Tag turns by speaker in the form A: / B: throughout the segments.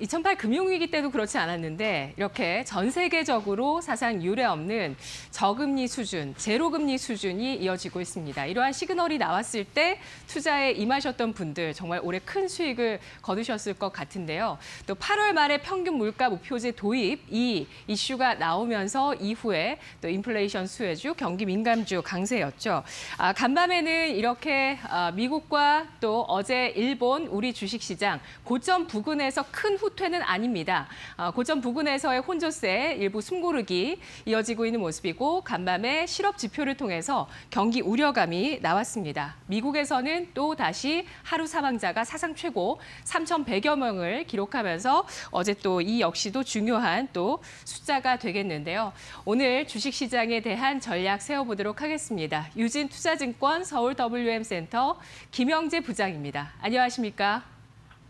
A: 2008 금융위기 때도 그렇지 않았는데 이렇게 전 세계적으로 사상 유례 없는 저금리 수준, 제로금리 수준이 이어지고 있습니다. 이러한 시그널이 나왔을 때 투자에 임하셨던 분들 정말 올해 큰 수익을 거두셨을 것 같은데요. 또 8월 말에 평균 물가 목표제 도입 이 이슈가 나오면서 이후에 또 인플레이션 수혜주, 경기 민감주 강세였죠. 아, 간밤에는 이렇게 아, 미국과 또 어제 일본 우리 주식시장 고점 부근에서 큰 후 퇴는 아닙니다. 아, 고점 부근에서의 혼조세 일부 숨고르기 이어지고 있는 모습이고 간밤에 실업 지표를 통해서 경기 우려감이 나왔습니다. 미국에서는 또 다시 하루 사망자가 사상 최고 3,100여 명을 기록하면서 어제 또 이 역시도 중요한 또 숫자가 되겠는데요. 오늘 주식시장에 대한 전략 세워보도록 하겠습니다. 유진 투자증권 서울 WM 센터 김영재 부장입니다. 안녕하십니까?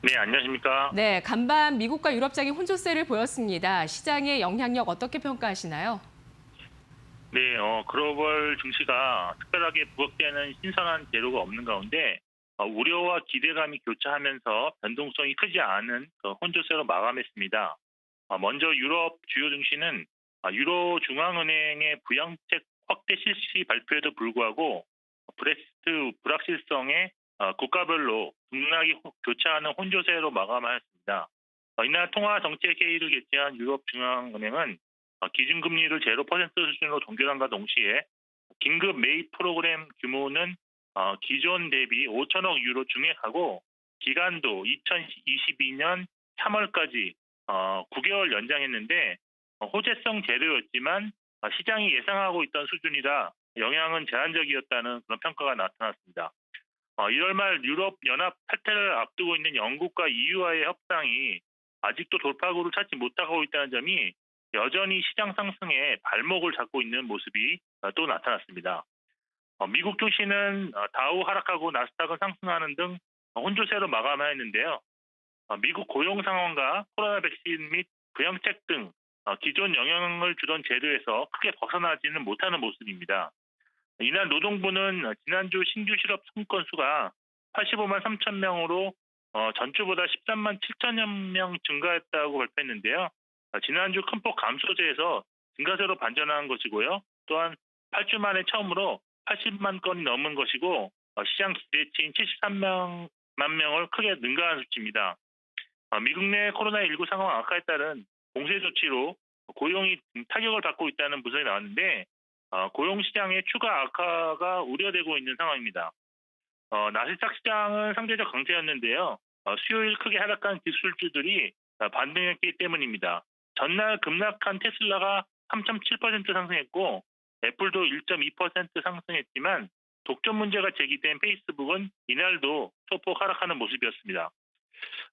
B: 네, 안녕하십니까?
A: 네, 간밤 미국과 유럽장이 혼조세를 보였습니다. 시장의 영향력 어떻게 평가하시나요?
B: 네, 어, 글로벌 증시가 특별하게 부각되는 신선한 재료가 없는 가운데 어, 우려와 기대감이 교차하면서 변동성이 크지 않은 그 혼조세로 마감했습니다. 어, 먼저 유럽 주요 증시는 아, 유로 중앙은행의 부양책 확대 실시 발표에도 불구하고 브렉시트 불확실성에 어, 국가별로 등락이 호- 교차하는 혼조세로 마감하였습니다. 어, 이날 통화 정책 회의를 개최한 유럽 중앙은행은 어, 기준금리를 0% 수준으로 동결함과 동시에 긴급 매입 프로그램 규모는 어, 기존 대비 5천억 유로 증액하고 기간도 2022년 3월까지 9개월 연장했는데 어, 호재성 재료였지만 어, 시장이 예상하고 있던 수준이라 영향은 제한적이었다는 그런 평가가 나타났습니다. 어, 1월 말 유럽 연합 탈퇴를 앞두고 있는 영국과 EU와의 협상이 아직도 돌파구를 찾지 못하고 있다는 점이 여전히 시장 상승에 발목을 잡고 있는 모습이 어, 또 나타났습니다. 어, 미국 증시는 어, 다우 하락하고 나스닥은 상승하는 등 어, 혼조세로 마감하였는데요. 어, 미국 고용 상황과 코로나 백신 및 부양책 등 어, 기존 영향을 주던 재료에서 크게 벗어나지는 못하는 모습입니다. 이날 노동부는 어, 지난주 신규 실업 청건 수가 85만 3천 명으로 어, 전주보다 13만 7천여 명 증가했다고 발표했는데요. 어, 지난주 큰 폭 감소세에서 증가세로 반전한 것이고요. 또한 8주 만에 처음으로 80만 건이 넘은 것이고 어, 시장 기대치인 73만 명을 크게 능가한 수치입니다. 어, 미국 내 코로나19 상황 악화에 따른 공세 조치로 고용이 타격을 받고 있다는 분석이 나왔는데 어, 고용 시장의 추가 악화가 우려되고 있는 상황입니다. 어, 나스닥 시장은 상대적 강세였는데요. 어, 수요일 크게 하락한 기술주들이 어, 반등했기 때문입니다. 전날 급락한 테슬라가 3.7% 상승했고 애플도 1.2% 상승했지만 독점 문제가 제기된 페이스북은 이날도 소폭 하락하는 모습이었습니다.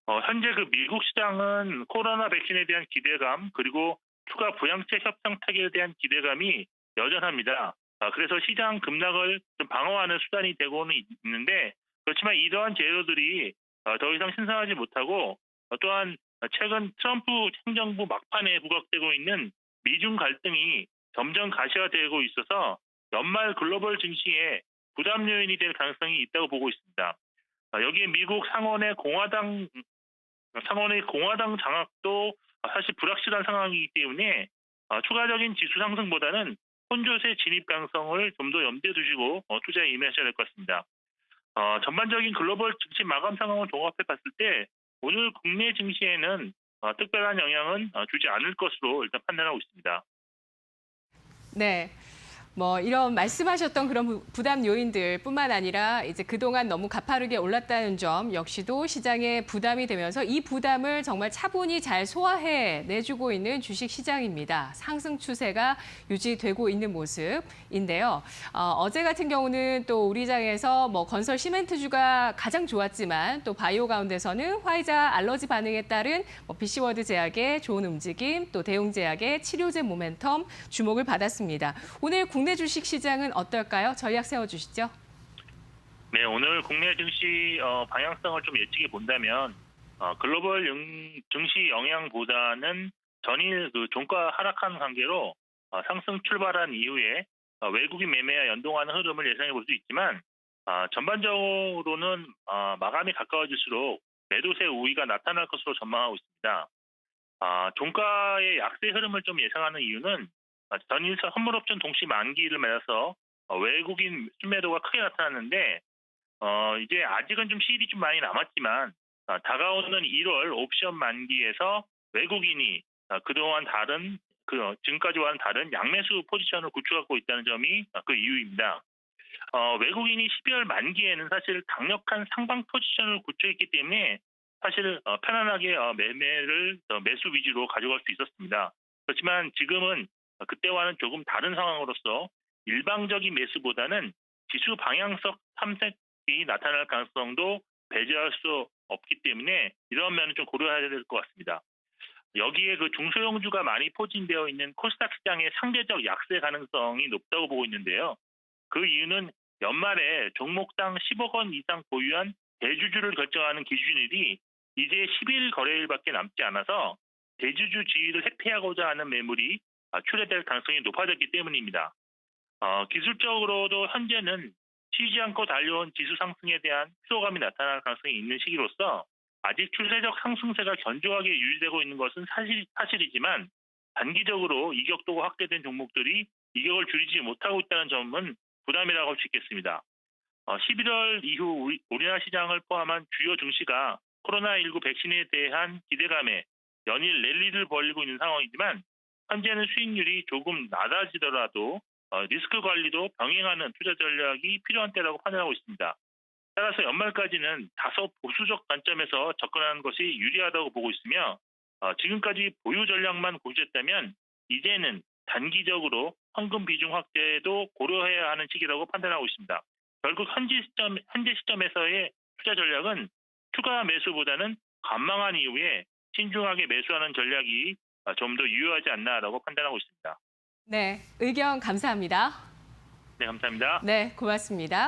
B: 어, 현재 그 미국 시장은 코로나 백신에 대한 기대감 그리고 추가 부양책 협상 타결에 대한 기대감이 여전합니다. 아, 그래서 시장 급락을 좀 방어하는 수단이 되고는 있는데 그렇지만 이러한 재료들이 어, 더 이상 신선하지 못하고 어, 또한 최근 트럼프 행정부 막판에 부각되고 있는 미중 갈등이 점점 가시화되고 있어서 연말 글로벌 증시에 부담 요인이 될 가능성이 있다고 보고 있습니다. 어, 여기에 미국 상원의 공화당 상원의 공화당 장악도 사실 불확실한 상황이기 때문에 어, 추가적인 지수 상승보다는 혼조세 진입 가능성을 좀 더 염두에 두시고 어, 투자에 임하셔야 될 것 같습니다. 어, 전반적인 글로벌 증시 마감 상황을 종합해 봤을 때 오늘 국내 증시에는 어, 특별한 영향은 어, 주지 않을 것으로 일단 판단하고 있습니다.
A: 네. 뭐 이런 말씀하셨던 그런 부- 부담 요인들뿐만 아니라 이제 그동안 너무 가파르게 올랐다는 점 역시도 시장에 부담이 되면서 이 부담을 정말 차분히 잘 소화해 내주고 있는 주식 시장입니다. 상승 추세가 유지되고 있는 모습인데요. 어, 제 같은 경우는 또 우리 장에서 뭐 건설 시멘트주가 가장 좋았지만 또 바이오 가운데서는 화이자 알러지 반응에 따른 뭐 BC워드 제약의 좋은 움직임, 또 대웅제약의 치료제 모멘텀 주목을 받았습니다. 오늘 국내 주식 시장은 어떨까요? 전략 세워주시죠.
B: 네, 오늘 국내 증시 어, 방향성을 좀 예측해 본다면 어, 글로벌 영- 증시 영향보다는 전일 그 종가 하락한 관계로 어, 상승 출발한 이후에 어, 외국인 매매와 연동하는 흐름을 예상해 볼 수 있지만 아, 전반적으로는 아, 마감이 가까워질수록 매도세 우위가 나타날 것으로 전망하고 있습니다. 아, 종가의 약세 흐름을 좀 예상하는 이유는 아, 전일 선물옵션 동시 만기를 맞아서 어, 외국인 순매도가 크게 나타났는데 어, 이제 아직은 좀 시일이 좀 많이 남았지만 아, 다가오는 1월 옵션 만기에서 외국인이 아, 그동안 다른 그 어, 지금까지와는 다른 양매수 포지션을 구축하고 있다는 점이 아, 그 이유입니다. 어, 외국인이 12월 만기에는 사실 강력한 상방 포지션을 구축했기 때문에 사실 어, 편안하게 어, 매매를 어, 매수 위주로 가져갈 수 있었습니다. 그렇지만 지금은 어, 그때와는 조금 다른 상황으로서 일방적인 매수보다는 지수 방향성 탐색이 나타날 가능성도 배제할 수 없기 때문에 이런 면은 좀 고려해야 될 것 같습니다. 여기에 그 중소형주가 많이 포진되어 있는 코스닥 시장의 상대적 약세 가능성이 높다고 보고 있는데요. 그 이유는 연말에 종목당 10억 원 이상 보유한 대주주를 결정하는 기준일이 이제 10일 거래일밖에 남지 않아서 대주주 지위를 회피하고자 하는 매물이 아, 출회될 가능성이 높아졌기 때문입니다. 어, 기술적으로도 현재는 쉬지 않고 달려온 지수 상승에 대한 피로감이 나타날 가능성이 있는 시기로서 아직 추세적 상승세가 견조하게 유지되고 있는 것은 사실, 사실이지만 단기적으로 이격도가 확대된 종목들이 이격을 줄이지 못하고 있다는 점은 부담이라고 할 수 있겠습니다. 어, 11월 이후 우리, 우리나라 시장을 포함한 주요 증시가 코로나19 백신에 대한 기대감에 연일 랠리를 벌이고 있는 상황이지만 현재는 수익률이 조금 낮아지더라도 어, 리스크 관리도 병행하는 투자 전략이 필요한 때라고 판단하고 있습니다. 따라서 연말까지는 다소 보수적 관점에서 접근하는 것이 유리하다고 보고 있으며 어, 지금까지 보유 전략만 고수했다면 이제는 단기적으로 현금 비중 확대도 고려해야 하는 시기라고 판단하고 있습니다. 결국 현재 시점 현재 시점에서의 투자 전략은 추가 매수보다는 관망한 이후에 신중하게 매수하는 전략이 어, 좀 더 유효하지 않나라고 판단하고 있습니다.
A: 네, 의견 감사합니다.
B: 네, 감사합니다.
A: 네, 고맙습니다.